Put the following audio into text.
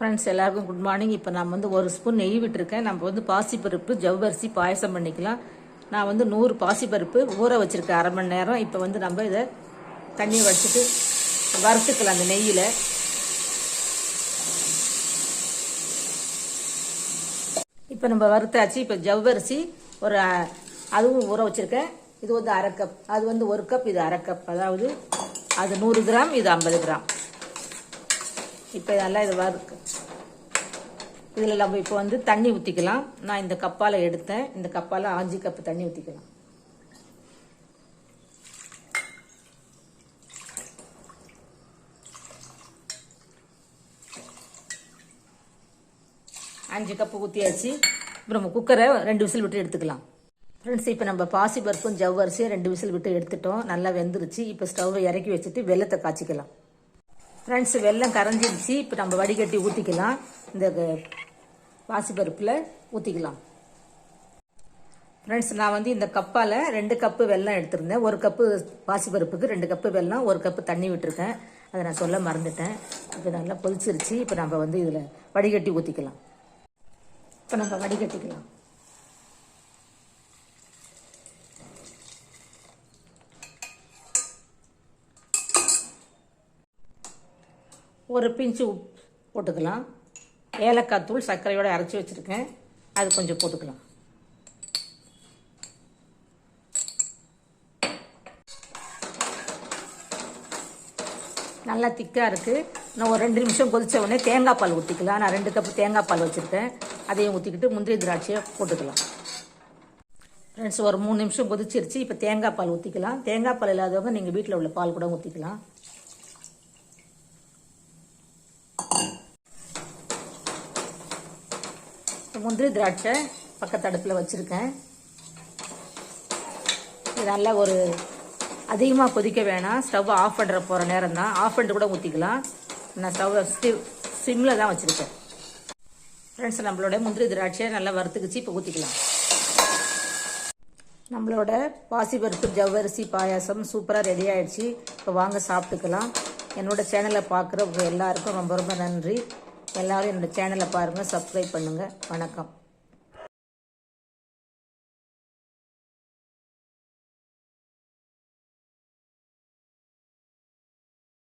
Friends எல்லாருக்கும் good morning இப்போ நான் வந்து ஒரு ஸ்பூன் நெய் விட்டுருக்கேன். நம்ம வந்து பாசிப்பருப்பு ஜவ்வரிசி பாயசம் பண்ணிக்கலாம். நான் வந்து நூறு பாசிப்பருப்பு ஊற வச்சுருக்கேன் அரை மணி நேரம். இப்போ வந்து நம்ம இதை தண்ணியை வச்சுட்டு வறுத்துக்கலாம் அந்த நெய்யில். இப்போ நம்ம வறுத்தாச்சு. இப்போ ஜவ்வரிசி ஒரு அதுவும் ஊற வச்சுருக்கேன். இது வந்து அரை கப் அது வந்து ஒரு கப் இது அரை கப் அதாவது அது நூறு கிராம் இது ஐம்பது கிராம். இப்போ இதெல்லாம் இதுவாக இருக்குது இதில் நம்ம இப்போ வந்து தண்ணி ஊற்றிக்கலாம் நான் இந்த கப்பால் எடுத்தேன். இந்த கப்பால் ஆஞ்சி கப்பு தண்ணி ஊற்றிக்கலாம் அஞ்சு கப்பு ஊற்றியாச்சு இப்போ நம்ம குக்கரை ரெண்டு விசில் விட்டு எடுத்துக்கலாம். ஃப்ரெண்ட்ஸ் இப்போ நம்ம பாசி பருப்பும் ஜவ்வரிசியும் ரெண்டு விசில் விட்டு எடுத்துட்டோம். நல்லா வெந்துருச்சு. இப்போ ஸ்டவ்வை இறக்கி வச்சுட்டு வெள்ளத்தை காய்ச்சிக்கலாம். ஃப்ரெண்ட்ஸ் வெள்ளம் கரைஞ்சிருச்சு. இப்போ நம்ம வடிகட்டி ஊற்றிக்கலாம் இந்த பாசிப்பருப்பில் ஊற்றிக்கலாம் ஃப்ரெண்ட்ஸ் நான் வந்து இந்த கப்பால் ரெண்டு கப்பு வெல்லம் எடுத்திருந்தேன். ஒரு கப்பு பாசிப்பருப்புக்கு ரெண்டு கப்பு வெல்லம் ஒரு கப்பு தண்ணி விட்டுருக்கேன். அதை நான் சொல்ல மறந்துட்டேன். இப்போ நல்லா கொதிச்சிருச்சு. இப்போ நம்ம வந்து இதில் வடிகட்டி ஊற்றிக்கலாம் இப்போ நம்ம வடிகட்டிக்கலாம். ஒரு பிஞ்சு உப்பு போட்டுக்கலாம். ஏலக்காய் தூள் சர்க்கரையோடு அரைச்சி வச்சுருக்கேன். அது கொஞ்சம் போட்டுக்கலாம். நல்லா திக்காக இருக்குது நான் ஒரு ரெண்டு நிமிஷம் கொதிச்ச உடனே தேங்காய் பால் ஊற்றிக்கலாம் நான் ரெண்டு கப்பு தேங்காய் பால் வச்சுருக்கேன். அதையும் ஊற்றிக்கிட்டு முந்திரி திராட்சையை போட்டுக்கலாம். ஃப்ரெண்ட்ஸ் ஒரு மூணு நிமிஷம் கொதிச்சிருச்சு. இப்போ தேங்காய் பால் ஊற்றிக்கலாம் தேங்காய் பால் இல்லாதவங்க நீங்கள் வீட்டில் உள்ள பால் கூட ஊற்றிக்கலாம் முந்திரி திராட்சை பக்கத்து அடுப்பில் வச்சுருக்கேன். இது நல்லா ஒரு அதிகமாக கொதிக்க வேணாம். ஸ்டவ் ஆஃப் பண்ணுற போகிற நேரம் தான் ஆஃப் பண்ணிட்டு கூட ஊற்றிக்கலாம் நான் ஸ்டவ் சிம்மில் தான் வச்சுருக்கேன். ஃப்ரெண்ட்ஸ் நம்மளோட முந்திரி திராட்சையை நல்லா வறுத்துக்குச்சு இப்போ ஊற்றிக்கலாம் நம்மளோட பாசிப்பருப்பு ஜவ்வரிசி பாயாசம் சூப்பராக ரெடி ஆகிடுச்சு இப்போ வாங்க சாப்பிட்டுக்கலாம். என்னோட சேனலை பார்க்குறவங்க எல்லாருக்கும் ரொம்ப ரொம்ப நன்றி. எல்லாரும் என்னோட சேனலை பாருங்கள் சப்ஸ்கிரைப் பண்ணுங்கள் வணக்கம்.